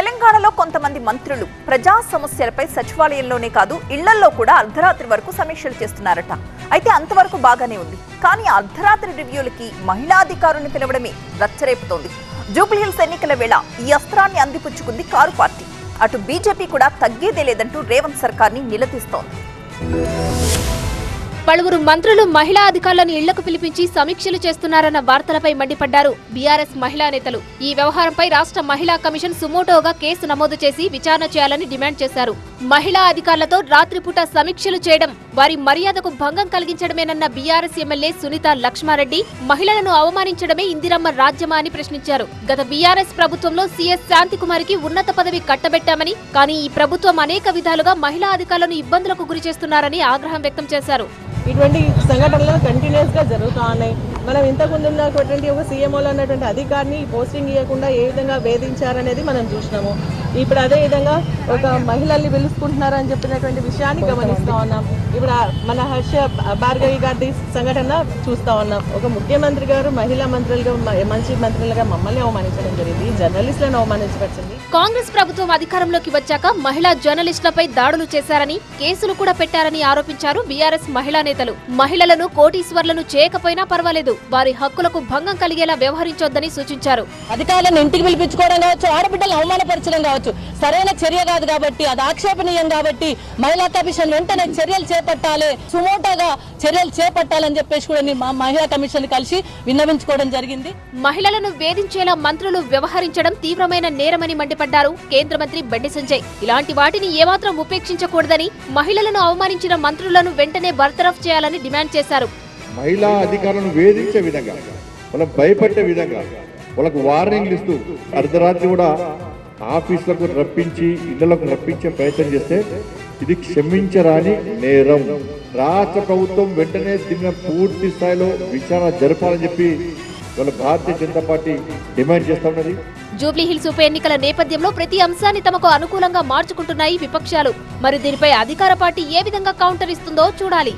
తెలంగాణలో కొంతమంది మంత్రులు ప్రజా సమస్యలపై సచివాలయంలోనే కాదు ఇళ్ళల్లో కూడా అర్ధరాత్రి వరకు సమీక్షలు చేస్తున్నారట. అయితే అంతవరకు బాగానే ఉంది. కానీ అర్ధరాత్రి రివ్యూలకి మహిళా అధికారుల్ని పిలవడమే రచ్చరేపుతోంది. జూబ్లీహిల్స్ ఎన్నికల వేళ ఈ అస్త్రాన్ని అందిపుచ్చుకుంది కారు పార్టీ. అటు బీజేపీ కూడా తగ్గేదే లేదంటూ రేవంత్ సర్కార్ని నిలదీస్తోంది. పలువురు మంత్రులు మహిళా అధికారులను ఇళ్ళకు పిలిపించి సమీక్షలు చేస్తున్నారన్న వార్తలపై మండిపడ్డారు బీఆర్ఎస్ మహిళా నేతలు. ఈ వ్యవహారంపై రాష్ట్ర మహిళా కమిషన్ సుమోటోగా కేసు నమోదు చేసి విచారణ చేయాలని డిమాండ్ చేశారు. మహిళా అధికారులతో రాత్రిపూట సమీక్షలు చేయడం వారి మర్యాదకు భంగం కలిగించడమేనన్న బీఆర్ఎస్ ఎమ్మెల్యే సునీత లక్ష్మారెడ్డి మహిళలను అవమానించడమే ఇందిరమ్మ రాజ్యమా అని ప్రశ్నించారు. గత బీఆర్ఎస్ ప్రభుత్వంలో సీఎస్ శాంతికుమారికి ఉన్నత పదవి కట్టబెట్టామని కానీ ఈ ప్రభుత్వం అనేక విధాలుగా మహిళా అధికారులను ఇబ్బందులకు గురి చేస్తున్నారని ఆగ్రహం వ్యక్తం చేశారు. ఇటువంటి సంఘటనలు ఇంకా జరుగుతూ ఉన్నాయి. మనం ఇంతకుముందు ఉన్నటువంటి ఒక సీఎంఓలో ఉన్నటువంటి అధికారిని పోస్టింగ్ ఇవ్వకుండా ఏ విధంగా వేధించారనేది మనం చూసినాము. ఇప్పుడు అదే విధంగా ఒక మహిళల్ని పిలుచుకుంటున్నారని చెప్పినటువంటి విషయాన్ని గమనిస్తా ఉన్నాం. ఇప్పుడు మన హర్ష భార్గవి గారి సంఘటన చూస్తా ఉన్నాం. ఒక ముఖ్యమంత్రి గారు మహిళా మంత్రులుగా మంచి మంత్రులుగా మమ్మల్ని అవమానించడం జరిగింది. జర్నలిస్టులను అవమానించబడింది కాంగ్రెస్ ప్రభుత్వం అధికారంలోకి వచ్చాక మహిళా జర్నలిస్టులపై దాడులు చేశారని కేసులు కూడా పెట్టారని ఆరోపించారు బీఆర్ఎస్ మహిళా నేతలు. మహిళలను కోటీశ్వర్లను చేయకపోయినా పర్వాలేదు. వారి హక్కులకు భంగం కలిగేలా వ్యవహరించొద్దని సూచించారు. అధికారులను ఇంటికి పిలిపించుకోవడం కావచ్చు ఆడబిడ్డలను అవమానపరచడం కావచ్చు సరైన చర్య కాదు కాబట్టి అది ఆక్షేపణీయం కాబట్టి మహిళా కమిషన్ వెంటనే చర్యలు చేపట్టాలి సుమోటోగా చర్యలు చేపట్టాలని చెప్పేసి కూడా మహిళా కమిషన్ కలిసి విన్నవించుకోవడం జరిగింది. మహిళలను వేధించేలా మంత్రులు వ్యవహరించడం తీవ్రమైన నేరమని మండిపడ్డారు కేంద్ర మంత్రి బండి సంజయ్. ఇలాంటి వాటిని ఏమాత్రం ఉపేక్షించకూడదని మహిళలను అవమానించిన మంత్రులను వెంటనే బర్తరఫ్ చేయాలని డిమాండ్ చేశారు. మహిళా అధికారులను వేధించే విధంగా వాళ్ళకు భయపెట్టే విధంగా వాళ్ళకు వార్నింగ్లు ఇస్తూ అర్ధరాత్రి కూడా ఆఫీసులకు రప్పించి ఇళ్ళకు రప్పించే ప్రయత్నం చేస్తే ఇది క్షమించరాని నేరం. రాష్ట్ర ప్రభుత్వం వెంటనే దీని పూర్తి స్థాయిలో విచారణ జరపాలని చెప్పి వాళ్ళ భారతీయ జనతా పార్టీ డిమాండ్ చేస్తున్నది జూబ్లీహిల్స్ ఉప ఎన్నికల నేపథ్యంలో ప్రతి అంశాన్ని తమకు అనుకూలంగా మార్చుకుంటున్నాయి విపక్షాలు. మరి దీనిపై అధికార పార్టీ ఏ విధంగా కౌంటర్ ఇస్తుందో చూడాలి.